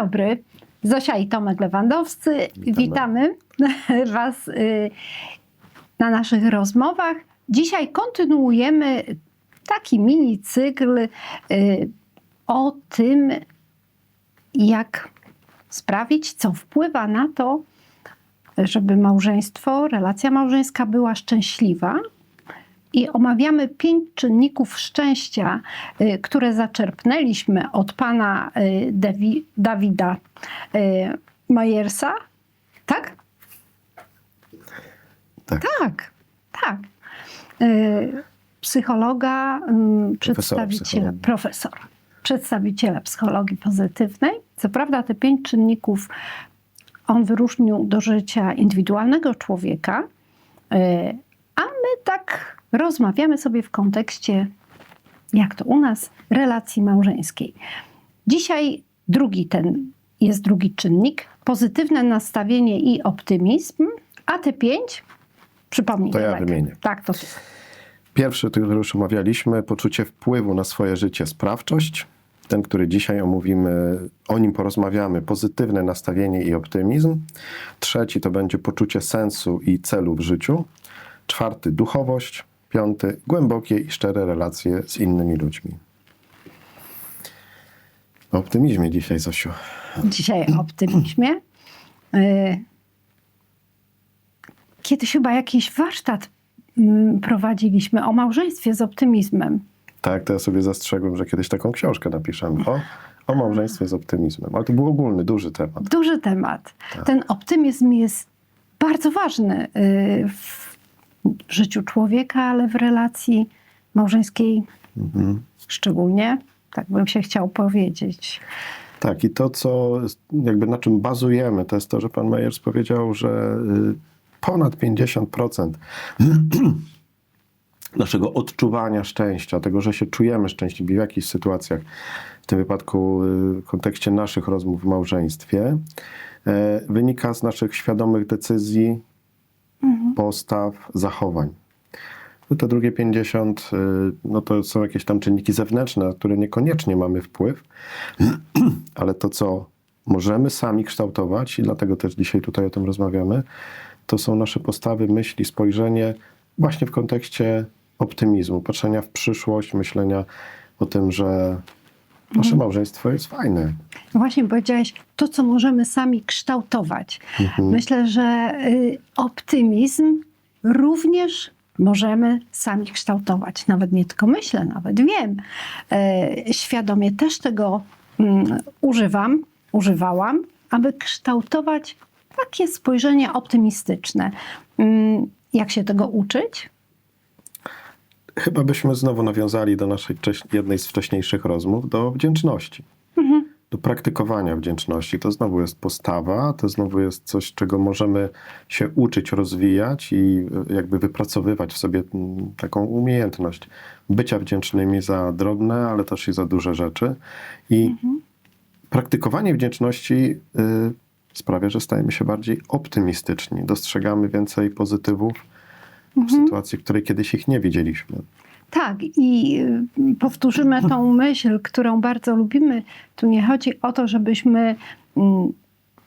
dobry. Zosia i Tomek Lewandowscy. Witamy, Was y, na naszych rozmowach. Dzisiaj kontynuujemy taki mini cykl y, o tym, jak sprawić, co wpływa na to, żeby małżeństwo, relacja małżeńska była szczęśliwa. I omawiamy pięć czynników szczęścia, y, które zaczerpnęliśmy od pana y, Dawi- Dawida y, Majersa. Tak? Tak. Tak, tak. Psychologa, ym, przedstawiciela, psychologii. profesora, przedstawiciela psychologii pozytywnej. Co prawda, te pięć czynników on wyróżnił do życia indywidualnego człowieka, a my tak rozmawiamy sobie w kontekście, jak to u nas, relacji małżeńskiej. Dzisiaj drugi ten jest drugi czynnik, pozytywne nastawienie i optymizm, a te pięć, przypomnij. To ja Tomek. wymienię. Tak, to Pierwszy, który już omawialiśmy, poczucie wpływu na swoje życie, sprawczość. Ten, który dzisiaj omówimy, o nim porozmawiamy, pozytywne nastawienie i optymizm. Trzeci to będzie poczucie sensu i celu w życiu. Czwarty, duchowość. Piąty, głębokie i szczere relacje z innymi ludźmi. O optymizmie dzisiaj, Zosiu. dzisiaj o optymizmie. Y, Kiedyś chyba jakiś warsztat mm, prowadziliśmy o małżeństwie z optymizmem. Tak, to ja sobie zastrzegłem, że kiedyś taką książkę napiszemy o, o małżeństwie z optymizmem. Ale to był ogólny, duży temat. Duży temat. Tak. Ten optymizm jest bardzo ważny y, w życiu człowieka, ale w relacji małżeńskiej Mhm. szczególnie. Tak bym się chciał powiedzieć. Tak, i to, co jakby na czym bazujemy, to jest to, że pan Meyers powiedział, że y, ponad 50% naszego odczuwania szczęścia, tego, że się czujemy szczęśliwi w jakichś sytuacjach, w tym wypadku y, w kontekście naszych rozmów w małżeństwie, e, wynika z naszych świadomych decyzji, postaw, zachowań. No Te drugie 50, y, no to są jakieś tam czynniki zewnętrzne, na które niekoniecznie mamy wpływ, ale to, co możemy sami kształtować, i dlatego też dzisiaj tutaj o tym rozmawiamy, to są nasze postawy, myśli, spojrzenie właśnie w kontekście optymizmu, patrzenia w przyszłość, myślenia o tym, że nasze małżeństwo jest fajne. No Właśnie powiedziałeś, to co możemy sami kształtować. Myślę, że y, optymizm również możemy sami kształtować. Nawet nie tylko myślę, nawet wiem. E, Świadomie też tego mm, używam, używałam, aby kształtować takie spojrzenie optymistyczne. Mm, Jak się tego uczyć? Chyba byśmy znowu nawiązali do naszej jednej z wcześniejszych rozmów, do wdzięczności. Do praktykowania wdzięczności. To znowu jest postawa, to znowu jest coś, czego możemy się uczyć, rozwijać i y, jakby wypracowywać w sobie mm, taką umiejętność bycia wdzięcznymi za drobne, ale też i za duże rzeczy. I praktykowanie wdzięczności y, sprawia, że stajemy się bardziej optymistyczni, dostrzegamy więcej pozytywów w sytuacji, w której kiedyś ich nie widzieliśmy. Tak, i y, powtórzymy tą myśl, którą bardzo lubimy. Tu nie chodzi o to, żebyśmy mm,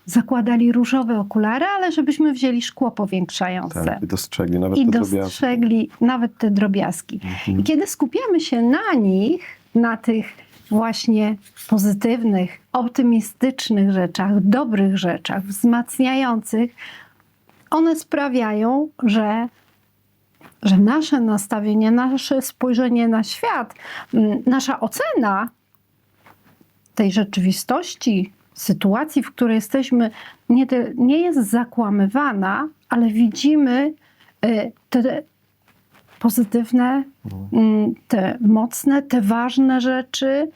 zakładali różowe okulary, ale żebyśmy wzięli szkło powiększające. Tak, i dostrzegli nawet I te drobiazgi. dostrzegli nawet te drobiazgi. Mhm. I kiedy skupiamy się na nich, na tych właśnie pozytywnych, optymistycznych rzeczach, dobrych rzeczach, wzmacniających, one sprawiają, że, że nasze nastawienie, nasze spojrzenie na świat, nasza ocena tej rzeczywistości, sytuacji, w której jesteśmy, nie, nie jest zakłamywana, ale widzimy y, te pozytywne, mm, te mocne, te ważne rzeczy,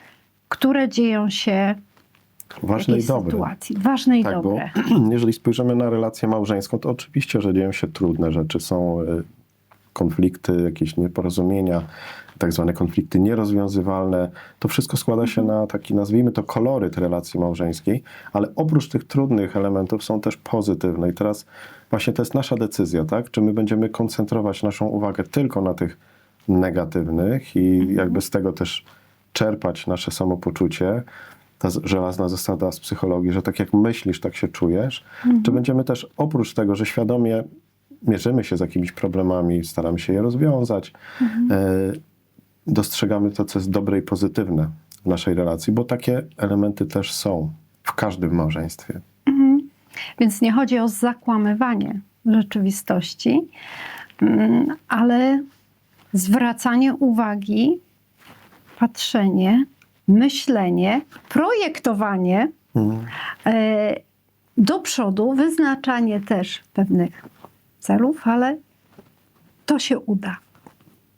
które dzieją się w Ważne i dobre. sytuacji. Ważne i Tak, bo dobre. jeżeli spojrzymy na relację małżeńską, to oczywiście, że dzieją się trudne rzeczy. Są y, konflikty, jakieś nieporozumienia, tak zwane konflikty nierozwiązywalne. To wszystko składa się na taki, nazwijmy to, koloryt relacji małżeńskiej, ale oprócz tych trudnych elementów są też pozytywne. I teraz właśnie to jest nasza decyzja, tak? Czy my będziemy koncentrować naszą uwagę tylko na tych negatywnych i jakby z tego też czerpać nasze samopoczucie, ta żelazna zasada z psychologii, że tak jak myślisz, tak się czujesz. Czy będziemy też oprócz tego, że świadomie mierzymy się z jakimiś problemami, staramy się je rozwiązać, e, dostrzegamy to, co jest dobre i pozytywne w naszej relacji, bo takie elementy też są w każdym małżeństwie. Więc nie chodzi o zakłamywanie rzeczywistości, mm, ale zwracanie uwagi, patrzenie, myślenie, projektowanie Mhm. e, do przodu, wyznaczanie też pewnych celów, ale to się uda.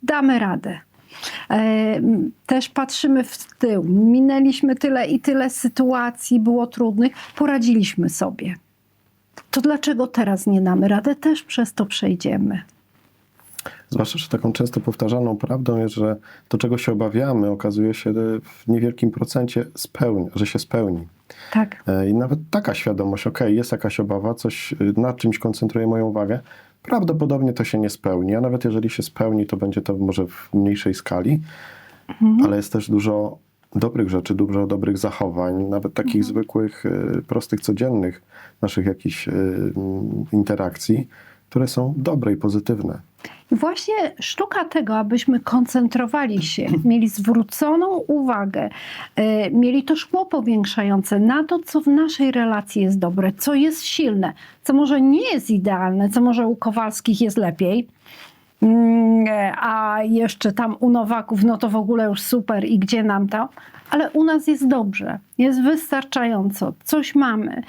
Damy radę. E, Też patrzymy w tył. Minęliśmy tyle i tyle sytuacji, było trudnych, poradziliśmy sobie. To dlaczego teraz nie damy radę? Też przez to przejdziemy. Zwłaszcza, że taką często powtarzaną prawdą jest, że to, czego się obawiamy, okazuje się w niewielkim procencie spełni, że się spełni. Tak. E, I nawet taka świadomość, ok, jest jakaś obawa, coś y, na czymś koncentruję moją uwagę, prawdopodobnie to się nie spełni, a nawet jeżeli się spełni, to będzie to może w mniejszej skali, ale jest też dużo dobrych rzeczy, dużo dobrych zachowań, nawet takich zwykłych, y, prostych, codziennych naszych jakichś interakcji, które są dobre i pozytywne. I właśnie sztuka tego, abyśmy koncentrowali się, mieli zwróconą uwagę, e, mieli to szkło powiększające na to, co w naszej relacji jest dobre, co jest silne, co może nie jest idealne, co może u Kowalskich jest lepiej. Mm, e, A jeszcze tam u Nowaków, no to w ogóle już super i gdzie nam to? Ale u nas jest dobrze, jest wystarczająco, coś mamy,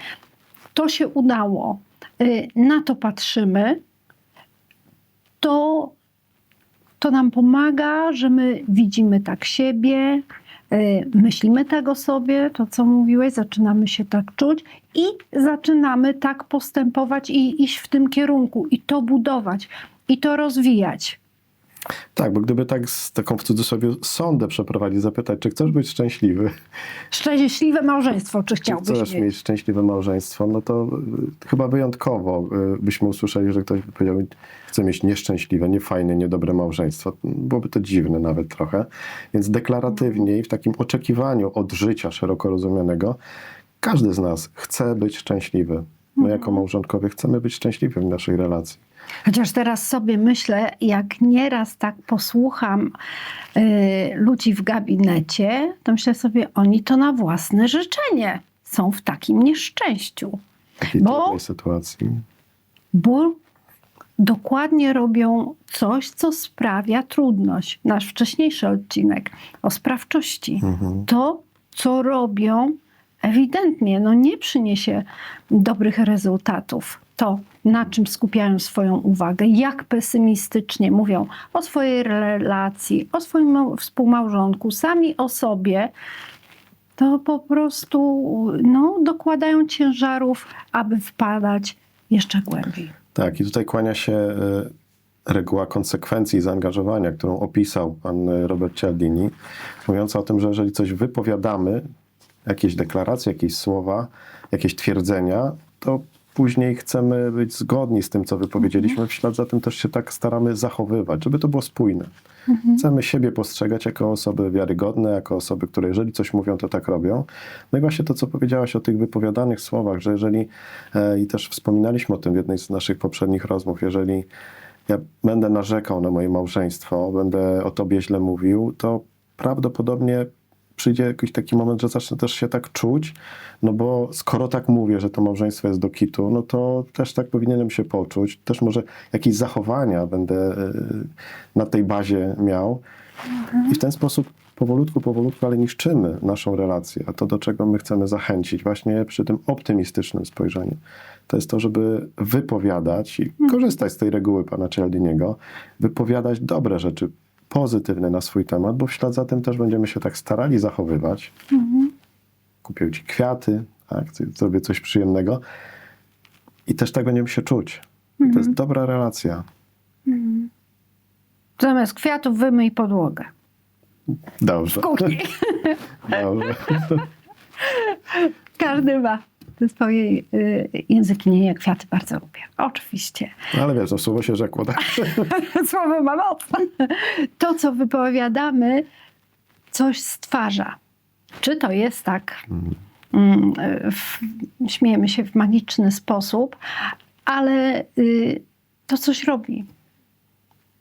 to się udało, y, na to patrzymy, to, to nam pomaga, że my widzimy tak siebie, y, myślimy tego sobie, to co mówiłeś, zaczynamy się tak czuć i zaczynamy tak postępować i iść w tym kierunku i to budować i to rozwijać. Tak, bo gdyby tak z taką w cudzysłowie sondę przeprowadzić, zapytać, czy chcesz być szczęśliwy, Szczęśliwe małżeństwo, czy czy chciałbyś chcesz mieć? mieć szczęśliwe małżeństwo, no to y, chyba wyjątkowo y, byśmy usłyszeli, że ktoś by powiedział, chce mieć nieszczęśliwe, niefajne, niedobre małżeństwo. Byłoby to dziwne nawet trochę. Więc deklaratywnie i w takim oczekiwaniu od życia szeroko rozumianego, każdy z nas chce być szczęśliwy. My jako małżonkowie chcemy być szczęśliwi w naszej relacji. Chociaż teraz sobie myślę, jak nieraz tak posłucham y, ludzi w gabinecie, to myślę sobie, oni to na własne życzenie są w takim nieszczęściu, W takiej Bo- sytuacji. bo dokładnie robią coś, co sprawia trudność. Nasz wcześniejszy odcinek o sprawczości. Mhm. To, co robią, ewidentnie no nie przyniesie dobrych rezultatów. To, na czym skupiają swoją uwagę, jak pesymistycznie mówią o swojej relacji, o swoim mał- współmałżonku, sami o sobie, to po prostu no, dokładają ciężarów, aby wpadać jeszcze głębiej. Tak, i tutaj kłania się e, reguła konsekwencji zaangażowania, którą opisał pan e, Robert Cialdini, mówiąca o tym, że jeżeli coś wypowiadamy, jakieś deklaracje, jakieś słowa, jakieś twierdzenia, to później chcemy być zgodni z tym, co wypowiedzieliśmy. W ślad za tym też się tak staramy zachowywać, żeby to było spójne. Chcemy siebie postrzegać jako osoby wiarygodne, jako osoby, które jeżeli coś mówią, to tak robią. No i właśnie to, co powiedziałaś o tych wypowiadanych słowach, że jeżeli, e, i też wspominaliśmy o tym w jednej z naszych poprzednich rozmów, jeżeli ja będę narzekał na moje małżeństwo, będę o tobie źle mówił, to prawdopodobnie przyjdzie jakiś taki moment, że zacznę też się tak czuć, no bo skoro tak mówię, że to małżeństwo jest do kitu, no to też tak powinienem się poczuć. Też może jakieś zachowania będę e, na tej bazie miał. I w ten sposób powolutku, powolutku, ale niszczymy naszą relację. A to, do czego my chcemy zachęcić właśnie przy tym optymistycznym spojrzeniu, to jest to, żeby wypowiadać i korzystać z tej reguły pana Cialdiniego, wypowiadać dobre rzeczy, pozytywne na swój temat, bo w ślad za tym też będziemy się tak starali zachowywać. Kupię ci kwiaty, tak, zrobię coś przyjemnego i też tak będziemy się czuć. I To jest dobra relacja. Zamiast kwiatów wymyj podłogę Dobrze. w kuchni. Dobrze. Każdy ma te swoje y, języki. Nie, nie, kwiaty bardzo lubię. Oczywiście. No ale wiesz, no słowo się rzekło, tak? Słowo ma moc. To, co wypowiadamy, coś stwarza. czy to jest tak, mm, w, śmiejemy się w magiczny sposób, ale y, to coś robi.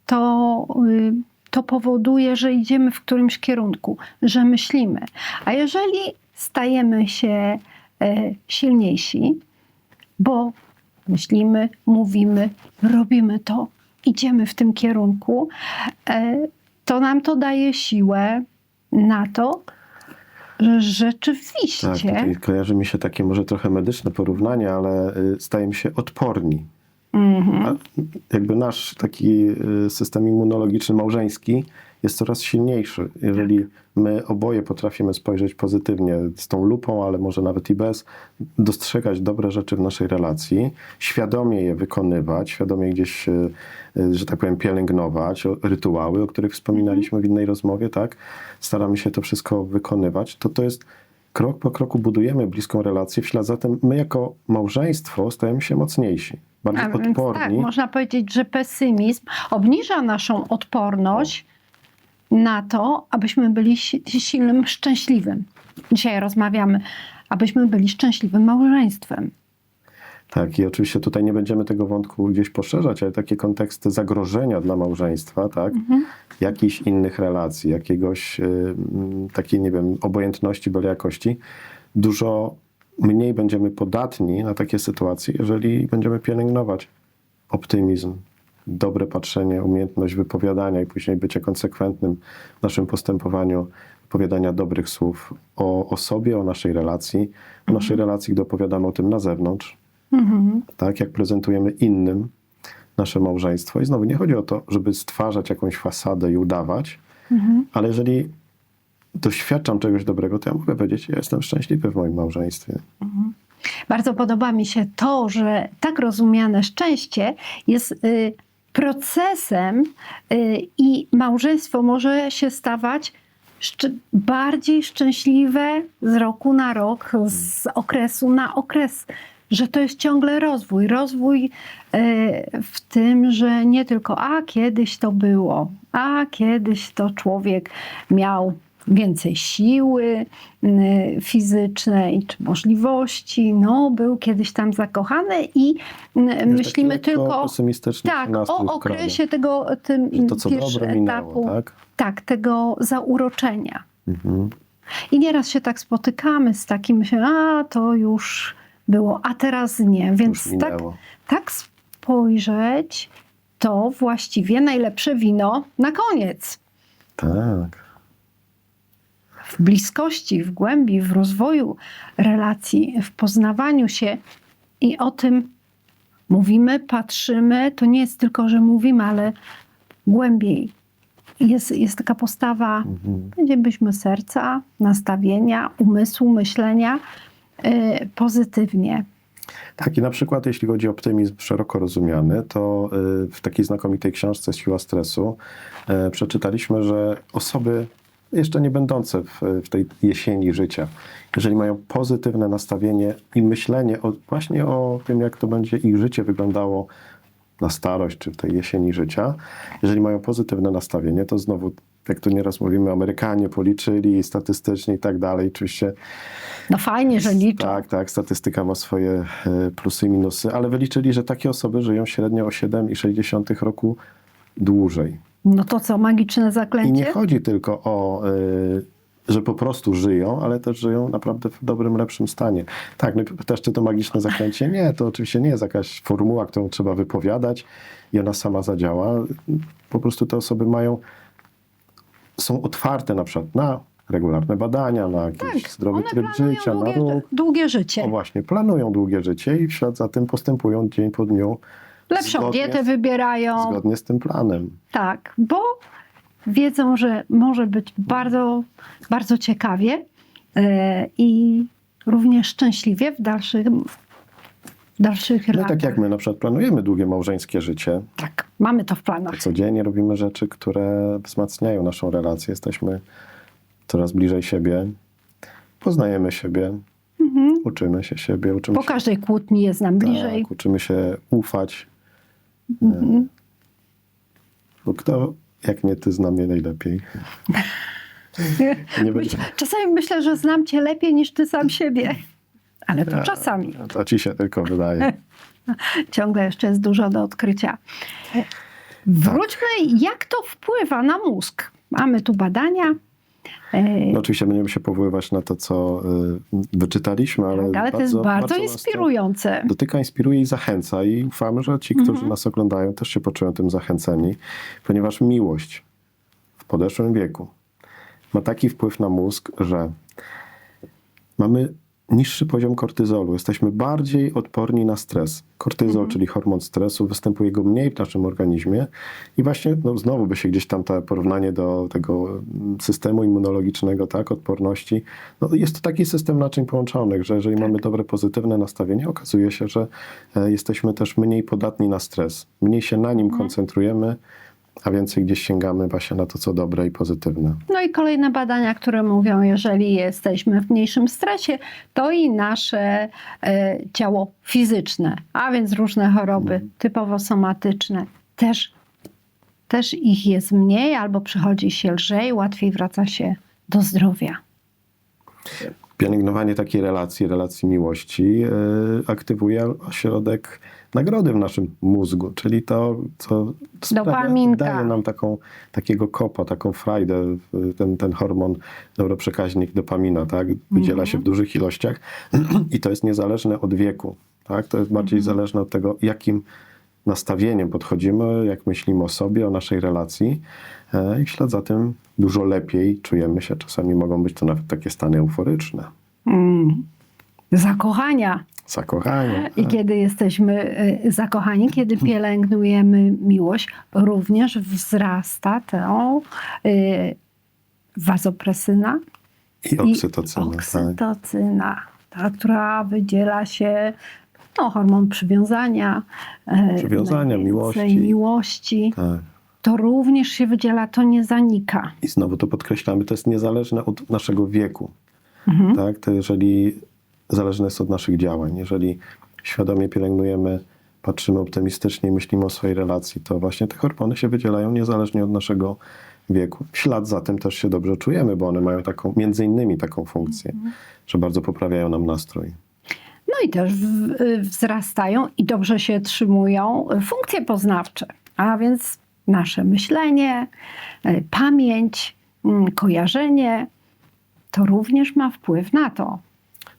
To, y, to powoduje, że idziemy w którymś kierunku, że myślimy. A jeżeli stajemy się silniejsi, bo myślimy, mówimy, robimy to, idziemy w tym kierunku, e, to nam to daje siłę na to, że Tak, rzeczywiście. tutaj kojarzy mi się takie może trochę medyczne porównanie, ale y, stajemy się odporni. Mhm. Jakby nasz taki y, system immunologiczny małżeński jest coraz silniejszy. Jeżeli my oboje potrafimy spojrzeć pozytywnie z tą lupą, ale może nawet i bez, dostrzegać dobre rzeczy w naszej relacji, świadomie je wykonywać, świadomie gdzieś, y, y, że tak powiem, pielęgnować, rytuały, o których wspominaliśmy w innej rozmowie, tak? Staramy się to wszystko wykonywać, to to jest krok po kroku budujemy bliską relację, w ślad za tym my jako małżeństwo stajemy się mocniejsi, bardziej A tak, odporni. można powiedzieć, że pesymizm obniża naszą odporność na to, abyśmy byli si- silnym, szczęśliwym. Dzisiaj rozmawiamy, abyśmy byli szczęśliwym małżeństwem. Tak, i oczywiście tutaj nie będziemy tego wątku gdzieś poszerzać, ale takie konteksty zagrożenia dla małżeństwa, tak, jakichś innych relacji, jakiegoś y, takiej, nie wiem, obojętności, byle jakości, dużo mniej będziemy podatni na takie sytuacje, jeżeli będziemy pielęgnować optymizm, dobre patrzenie, umiejętność wypowiadania i później bycie konsekwentnym w naszym postępowaniu, wypowiadania dobrych słów o, o sobie, o naszej relacji, o naszej relacji, gdy opowiadamy o tym na zewnątrz, Mhm. tak, jak prezentujemy innym nasze małżeństwo. I znowu nie chodzi o to, żeby stwarzać jakąś fasadę i udawać, Mhm. ale jeżeli doświadczam czegoś dobrego, to ja mogę powiedzieć, ja jestem szczęśliwy w moim małżeństwie. Bardzo podoba mi się to, że tak rozumiane szczęście jest y, procesem y, i małżeństwo może się stawać bardziej szczęśliwe z roku na rok, z okresu na okres. Że to jest ciągle rozwój. Rozwój y, w tym, że nie tylko, a kiedyś to było, a kiedyś to człowiek miał więcej siły y, fizycznej czy możliwości, no był kiedyś tam zakochany i y, Jest myślimy tylko tak, o okresie tego tym że to co dobre minęło, etapu, tak? tak, tego zauroczenia. Mhm. I nieraz się tak spotykamy z takim, myślę, a to już było, a teraz nie. Więc tak, tak spojrzeć, to właściwie najlepsze wino na koniec. Tak. W bliskości, w głębi, w rozwoju relacji, w poznawaniu się i o tym mówimy, patrzymy. To nie jest tylko, że mówimy, ale głębiej. Jest, jest taka postawa, Mhm. serca, nastawienia, umysłu, myślenia yy, pozytywnie. Tak, i na przykład jeśli chodzi o optymizm szeroko rozumiany, to y, w takiej znakomitej książce Siła stresu y, przeczytaliśmy, że osoby jeszcze nie będące w, w tej jesieni życia, jeżeli mają pozytywne nastawienie i myślenie o, właśnie o tym, jak to będzie ich życie wyglądało na starość czy w tej jesieni życia, jeżeli mają pozytywne nastawienie, to znowu, jak tu nieraz mówimy, Amerykanie policzyli statystycznie i tak dalej, oczywiście No fajnie, że liczą. tak, tak, statystyka ma swoje e, plusy i minusy, ale wyliczyli, że takie osoby żyją średnio o 7,6 roku dłużej. No to co, magiczne I nie zaklęcie? chodzi tylko o, e, że po prostu żyją, ale też żyją naprawdę w dobrym, lepszym stanie. Tak, no pytasz, czy to magiczne zaklęcie? Nie, to oczywiście nie jest jakaś formuła, którą trzeba wypowiadać i ona sama zadziała. Po prostu te osoby mają, są otwarte na przykład na regularne badania, na jakiś zdrowy Tak, One tryb życia, na długie, ruch. długie życie. O właśnie, planują długie życie i w ślad za tym postępują dzień po dniu Lepszą zgodnie dietę wybierają. zgodnie z tym planem. Tak, bo wiedzą, że może być bardzo, bardzo ciekawie e, i również szczęśliwie w dalszych, w dalszych No latach. tak jak my na przykład planujemy długie małżeńskie życie, Tak, mamy to w planach. codziennie robimy rzeczy, które wzmacniają naszą relację. Jesteśmy coraz bliżej siebie, poznajemy siebie, uczymy się siebie, uczymy Po się, każdej kłótni jest nam bliżej. tak, uczymy się ufać. Mhm. Bo kto, jak nie ty, zna mnie najlepiej. Nie będzie- Czasami myślę, że znam cię lepiej niż ty sam siebie. Ale to czasami. To ci się tylko wydaje. Ciągle jeszcze jest dużo do odkrycia. Wróćmy, jak to wpływa na mózg. Mamy tu badania. E, No, oczywiście będziemy się powoływać na to, co y, wyczytaliśmy, ale, tak, ale to jest bardzo, to inspirujące. Dotyka, inspiruje i zachęca i ufamy, że ci, którzy Mhm. nas oglądają, też się poczują tym zachęceni, ponieważ miłość w podeszłym wieku ma taki wpływ na mózg, że mamy niższy poziom kortyzolu, jesteśmy bardziej odporni na stres. Kortyzol, czyli hormon stresu, występuje go mniej w naszym organizmie i właśnie no, znowu by się gdzieś tam to porównanie do tego mm, systemu immunologicznego, tak, odporności. No, jest to taki system naczyń połączonych, że jeżeli mamy dobre, pozytywne nastawienie, okazuje się, że e, jesteśmy też mniej podatni na stres. Mniej się na nim koncentrujemy, a więcej gdzieś sięgamy właśnie na to, co dobre i pozytywne. No i kolejne badania, które mówią, jeżeli jesteśmy w mniejszym stresie, to i nasze e, ciało fizyczne, a więc różne choroby typowo somatyczne, też, też ich jest mniej albo przychodzi się lżej, łatwiej wraca się do zdrowia. Pielęgnowanie takiej relacji, relacji miłości, e, aktywuje ośrodek nagrody w naszym mózgu, czyli to, co sprawia, daje nam taką, takiego kopa, taką frajdę, ten, ten hormon, neuroprzekaźnik dopamina, tak, wydziela Mhm. się w dużych ilościach i to jest niezależne od wieku, tak, to jest bardziej Mhm. zależne od tego, jakim nastawieniem podchodzimy, jak myślimy o sobie, o naszej relacji e, i w ślad za tym dużo lepiej czujemy się. Czasami mogą być to nawet takie stany euforyczne, Mm. Zakochania. zakochanie. I kiedy jesteśmy y, zakochani, kiedy pielęgnujemy miłość, również wzrasta to y, wazopresyna I i oksytocyna. Tak. oksytocyna, ta, która wydziela się, no, hormon przywiązania, e, Przywiązania, miłości. miłości. tak. To również się wydziela, to nie zanika. I znowu to podkreślamy, to jest niezależne od naszego wieku. Mhm. Tak? To jeżeli zależne jest od naszych działań, jeżeli świadomie pielęgnujemy, patrzymy optymistycznie myślimy o swojej relacji, to właśnie te hormony się wydzielają niezależnie od naszego wieku. W ślad za tym też się dobrze czujemy, bo one mają taką, między innymi taką funkcję, że bardzo poprawiają nam nastrój. No i też wzrastają i dobrze się trzymują funkcje poznawcze, a więc nasze myślenie, y, pamięć, mm, kojarzenie. To również ma wpływ na to.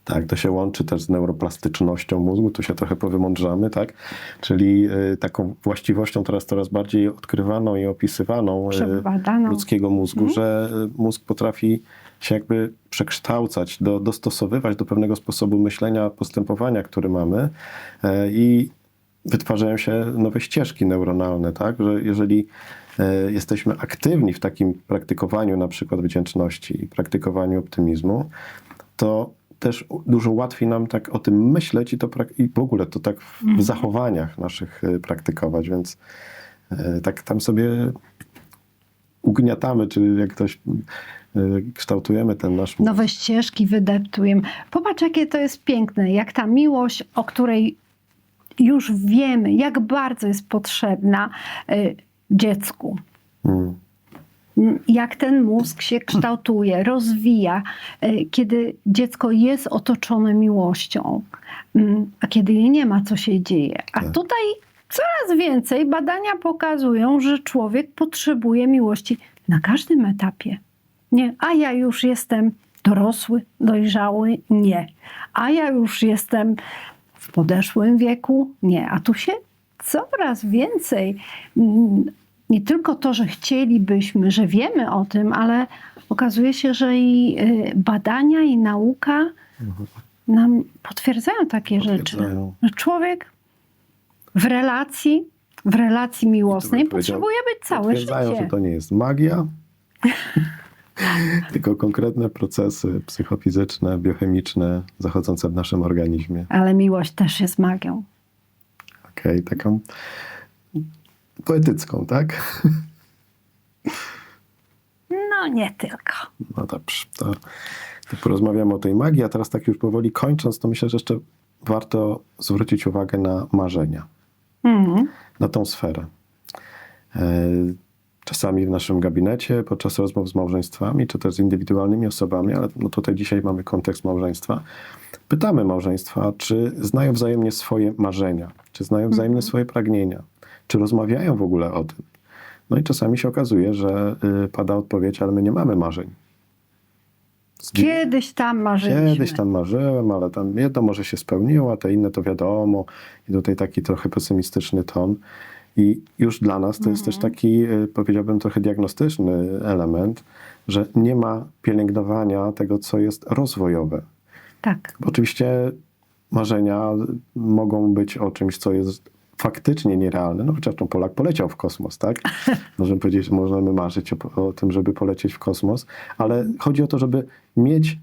Tak, to się łączy też z neuroplastycznością mózgu, tu się trochę powymądrzamy, tak? Czyli y, taką właściwością teraz coraz bardziej odkrywaną i opisywaną y, ludzkiego mózgu, że y, mózg potrafi się jakby przekształcać, do, dostosowywać do pewnego sposobu myślenia, postępowania, który mamy y, i wytwarzają się nowe ścieżki neuronalne, tak? Że jeżeli y, jesteśmy aktywni w takim praktykowaniu na przykład wdzięczności i praktykowaniu optymizmu, to też dużo łatwiej nam tak o tym myśleć i, to i w ogóle to tak w Mhm. zachowaniach naszych y, praktykować, więc y, tak tam sobie ugniatamy, czy jak ktoś y, kształtujemy ten nasz. Nowe ścieżki wydeptujemy. Popatrz, jakie to jest piękne, jak ta miłość, o której już wiemy, jak bardzo jest potrzebna dziecku. Mm. Jak ten mózg się kształtuje, rozwija, e, kiedy dziecko jest otoczone miłością, m, a kiedy jej nie ma, co się dzieje. A Tak. tutaj coraz więcej badania pokazują, że człowiek potrzebuje miłości na każdym etapie. Nie, a ja już jestem dorosły, dojrzały, nie. A ja już jestem w podeszłym wieku, nie. A tu się coraz więcej mm, nie tylko to, że chcielibyśmy, że wiemy o tym, ale okazuje się, że i y, badania, i nauka nam potwierdzają takie rzeczy. Potwierdzają. Że człowiek w relacji, w relacji miłosnej potrzebuje być całe Potwierdzają, życie. że to nie jest magia, tylko konkretne procesy psychofizyczne, biochemiczne zachodzące w naszym organizmie. Ale miłość też jest magią. Okej, taką poetycką, tak? No nie tylko. No dobrze, to, to porozmawiamy o tej magii, a teraz tak już powoli kończąc, to myślę, że jeszcze warto zwrócić uwagę na marzenia, Mhm. na tą sferę. E, czasami w naszym gabinecie, podczas rozmów z małżeństwami, czy też z indywidualnymi osobami, ale no tutaj dzisiaj mamy kontekst małżeństwa. Pytamy małżeństwa, czy znają wzajemnie swoje marzenia, czy znają wzajemnie swoje pragnienia, czy rozmawiają w ogóle o tym. No i czasami się okazuje, że y, pada odpowiedź, ale my nie mamy marzeń. Kiedyś tam marzyliśmy. Kiedyś tam marzyłem, ale tam jedno może się spełniło, a te inne to wiadomo. I tutaj taki trochę pesymistyczny ton. I już dla nas to jest też taki, y, powiedziałbym, trochę diagnostyczny element, że nie ma pielęgnowania tego, co jest rozwojowe. Tak. Bo oczywiście marzenia mogą być o czymś, co jest faktycznie nierealne. No chociaż no, Polak poleciał w kosmos, tak? Możemy powiedzieć, że możemy marzyć o, o tym, żeby polecieć w kosmos, ale chodzi o to, żeby mieć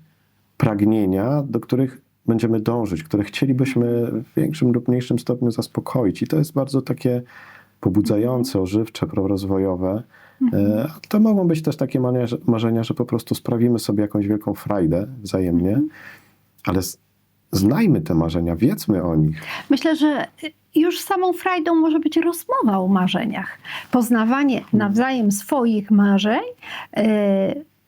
pragnienia, do których będziemy dążyć, które chcielibyśmy w większym lub mniejszym stopniu zaspokoić. I to jest bardzo takie pobudzające, ożywcze, prorozwojowe. E, a To mogą być też takie marzenia, że po prostu sprawimy sobie jakąś wielką frajdę wzajemnie, ale z- znajmy te marzenia, wiedzmy o nich. Myślę, że już samą frajdą może być rozmowa o marzeniach. Poznawanie nawzajem swoich marzeń, yy,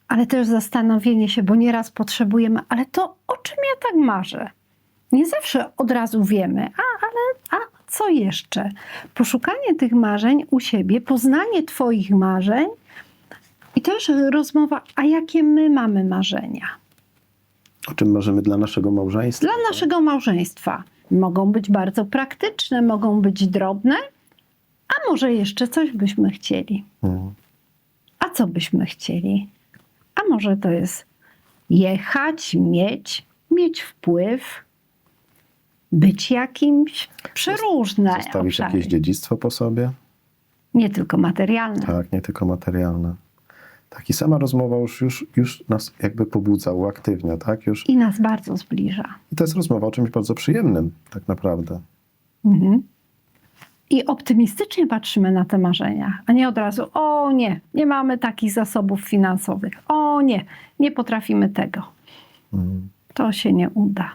ale też zastanowienie się, bo nieraz potrzebujemy, ale to o czym ja tak marzę? Nie zawsze od razu wiemy, a, ale a co jeszcze? Poszukanie tych marzeń u siebie, poznanie Twoich marzeń i też rozmowa, a jakie my mamy marzenia. O czym marzymy dla naszego małżeństwa? Dla naszego małżeństwa mogą być bardzo praktyczne, mogą być drobne, a może jeszcze coś byśmy chcieli. Mm. A co byśmy chcieli? A może to jest jechać, mieć, mieć wpływ, być jakimś przeróżne Zostawić obszary. jakieś dziedzictwo po sobie? Nie tylko materialne. Tak, nie tylko materialne. Tak, i sama rozmowa już, już, już nas jakby pobudza, uaktywnia, tak? Już, I nas bardzo zbliża. I to jest rozmowa o czymś bardzo przyjemnym, tak naprawdę. Mhm. I optymistycznie patrzymy na te marzenia, a nie od razu, o nie, nie mamy takich zasobów finansowych, o nie, nie potrafimy tego. Mm. To się nie uda.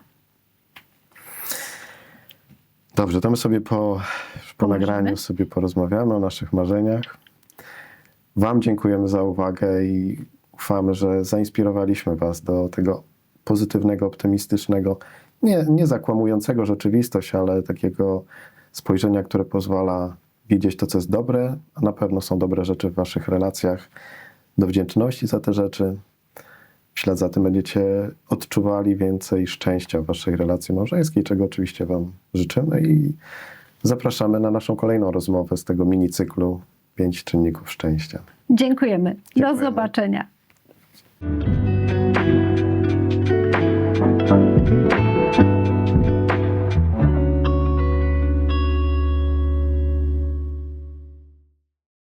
Dobrze, to my sobie po, po nagraniu sobie porozmawiamy o naszych marzeniach. Wam dziękujemy za uwagę i ufamy, że zainspirowaliśmy Was do tego pozytywnego, optymistycznego, nie, nie zakłamującego rzeczywistość, ale takiego spojrzenia, które pozwala widzieć to, co jest dobre, a na pewno są dobre rzeczy w Waszych relacjach, do wdzięczności za te rzeczy. W ślad za tym będziecie odczuwali więcej szczęścia w Waszej relacji małżeńskiej, czego oczywiście Wam życzymy i zapraszamy na naszą kolejną rozmowę z tego mini cyklu pięć czynników szczęścia. Dziękujemy. Dziękujemy. Do zobaczenia.